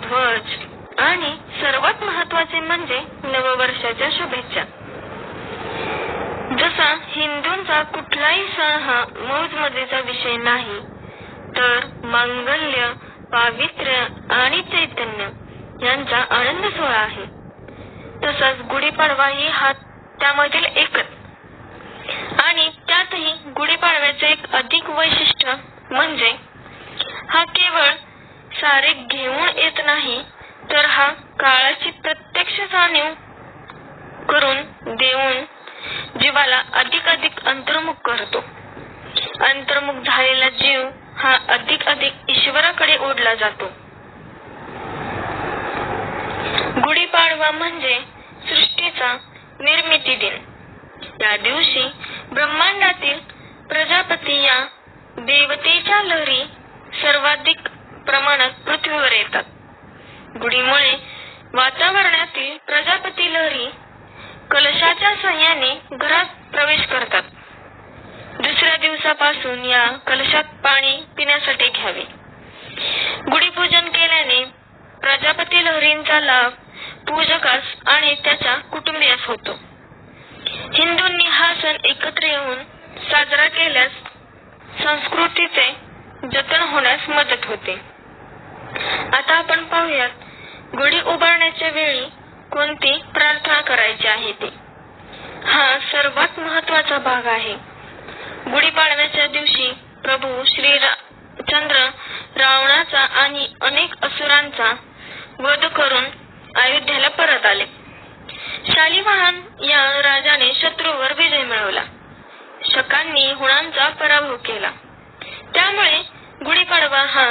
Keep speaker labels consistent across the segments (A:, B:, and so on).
A: ध्वज. आणि सर्वात महत्त्वाचे म्हणजे नववर्षाच्या शुभेच्छा. जसा हिंदूंचा कुठलाही सण हा मौज मजेचा विषय नाही तर मांगल्य पावित्र्य आणि चैतन्य यांचा आनंद सोहळा आहे. तसाच गुढीपाडवाही हा त्यामधील एकच. आणि त्यातही गुढीपाडव्याचे एक अधिक वैशिष्ट्य म्हणजे हा केवळ सारे घेऊन येत नाही तर हा काळाची प्रत्यक्ष जाणीव करून देऊन जीवाला अधिक अधिक अंतर्मुख करतो. अंतर्मुख झालेला जीव हा अधिक अधिक ईश्वराकडे ओढला जातो. गुढीपाडवा म्हणजे सृष्टीचा निर्मिती दिन. या दिवशी ब्रह्मांडातील प्रजापती या देवतेच्या लहरी सर्वाधिक प्रमाणात पृथ्वीवर येतात. गुढीमुळे वातावरणातील प्रजापती लहरी कलशाच्या सहाय्याने घरात प्रवेश करतात पासून या कलशात पाणी पिण्यासाठी घ्यावे. गुढीपूजन केल्याने प्रजापती लहरींचा लाभ पूजकास आणि त्याच्या कुटुंबियास होतो. हिंदूंनी हा सण एकत्र येऊन साजरा केल्यास संस्कृतीचे जतन होण्यास मदत होते. आता आपण पाहूयात गुढी उभारण्याच्या वेळी कोणती प्रार्थना करायची आहे ते? हा सर्वात महत्त्वाचा भाग आहे. गुढीपाडव्याच्या दिवशी प्रभू श्री चंद्र रावणाचा आणि अनेक असुरांचा वध करून अयोध्येला परत आले. शालिवाहन या राजाने शत्रूवर विजय मिळवला. शकांनी हुणांचा पराभव केला. त्यामुळे गुढीपाडवा हा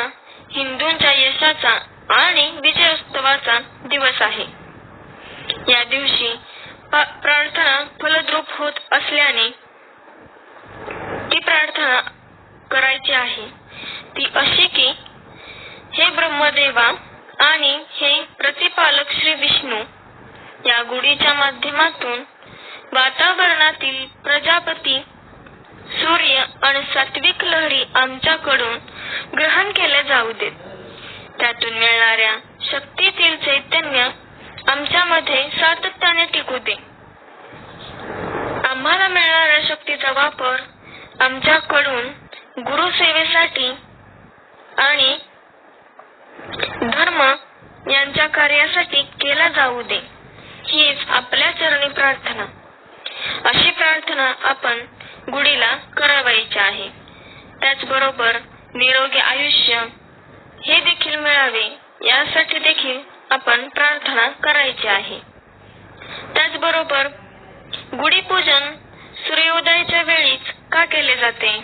A: हिंदूंच्या यशाचा आणि विजयोत्सवाचा दिवस आहे. या दिवशी प्रार्थना फलद्रूप होत असल्याने ती करायची आहे. ती अशी की हे ब्रह्मदेवा आणि हे प्रतिपालक श्री विष्णू या गुढीच्या माध्यमातून वातावरणातील प्रजापती सूर्य आणि सात्विक लहरी आमच्याकडून ग्रहण केल्या जाऊ देत. त्यातून मिळणाऱ्या शक्तीतील चैतन्य आमच्यामध्ये सातत्याने टिकू दे. आम्हाला मिळणाऱ्या शक्तीचा वापर आमच्याकडून गुरु सेवेसाठी आणि धर्म यांच्या कार्यासाठी केला जाऊ दे. हीच आपल्या चरणी प्रार्थना. अशी प्रार्थना आपण गुढीला करावायची आहे. त्याचबरोबर निरोगी आयुष्य हे देखील मिळावे यासाठी देखील आपण प्रार्थना करायची आहे. त्याचबरोबर गुढीपूजन का केले जाते?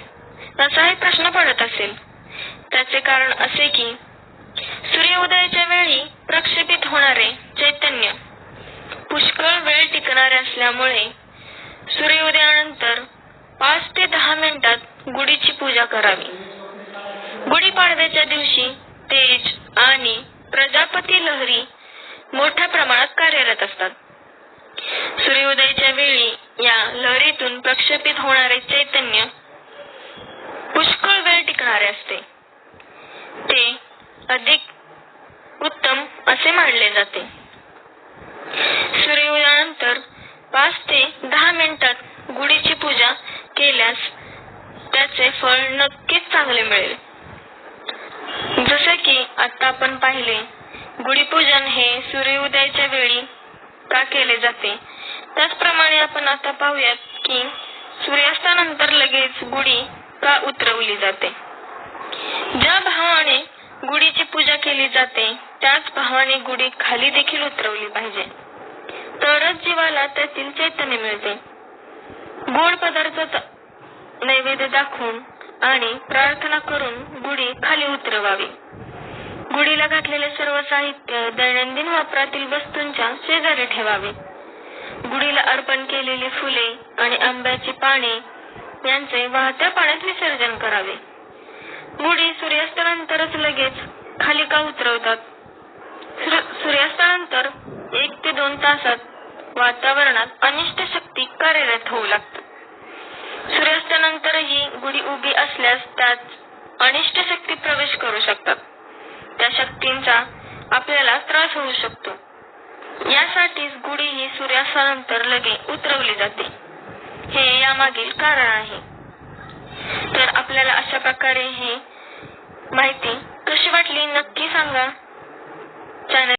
A: असाही प्रश्न पडत असेल. त्याचे कारण असे की सूर्योदयाच्या वेळी प्रक्षेपित होणारे चैतन्य पुष्कळ वेळ टिकणारे असल्यामुळे सूर्योदयानंतर पाच ते दहा मिनिटात गुढीची पूजा करावी. गुढीपाडव्याच्या दिवशी तेज आणि प्रजापती लहरी मोठ्या प्रमाणात कार्यरत असतात. सूर्योदयाच्या वेळी या प्रक्षेपित होणारे चैतन्य पुष्कळ वेळ टिकणारे असते. ते अधिक उत्तम असे मानले जाते. सूर्योदयानंतर पाच ते दहा मिनिटात गुढीची पूजा केल्यास त्याचे फळ नक्कीच चांगले मिळेल. जसे की आता आपण पाहिले गुढीपूजन हे सूर्योदयाच्या वेळी का केले जाते? त्याचप्रमाणे आपण आता पाहूयात की सूर्यास्तानंतर लगेच गुढी का उतरवली जाते? ज्या भावाने गुढीची पूजा केली जाते त्याच भावाने गुढी खाली देखील उतरवली पाहिजे. तरच जीवाला त्यातील चैतन्य मिळते. गोड पदार्थ नैवेद्य दाखवून आणि प्रार्थना करून गुढी खाली उतरवावी. गुढीला घातलेले सर्व साहित्य दैनंदिन वापरातील वस्तूंच्या शेजारी ठेवावे. गुढीला अर्पण केलेली फुले आणि आंब्याची पाने यांचे वाहत्या पाण्यात विसर्जन करावे. गुढी सूर्यास्तानंतरच लगेच खाली का उतरवतात? सूर्यास्तानंतर एक ते दोन तासात वातावरणात अनिष्ट शक्ती कार्यरत होऊ लागतात. सूर्यास्तानंतरही गुढी उभी असल्यास त्यात अनिष्ट शक्ती प्रवेश करू शकतात. त्या शक्तींचा आपल्याला त्रास होऊ शकतो. यासाठीच गुढी ही सूर्यास्तानंतर लगे उतरवली जाते. हे यामागील कारण आहे. तर आपल्याला अशा प्रकारे ही माहिती कशी वाटली नक्की सांगा. चॅनल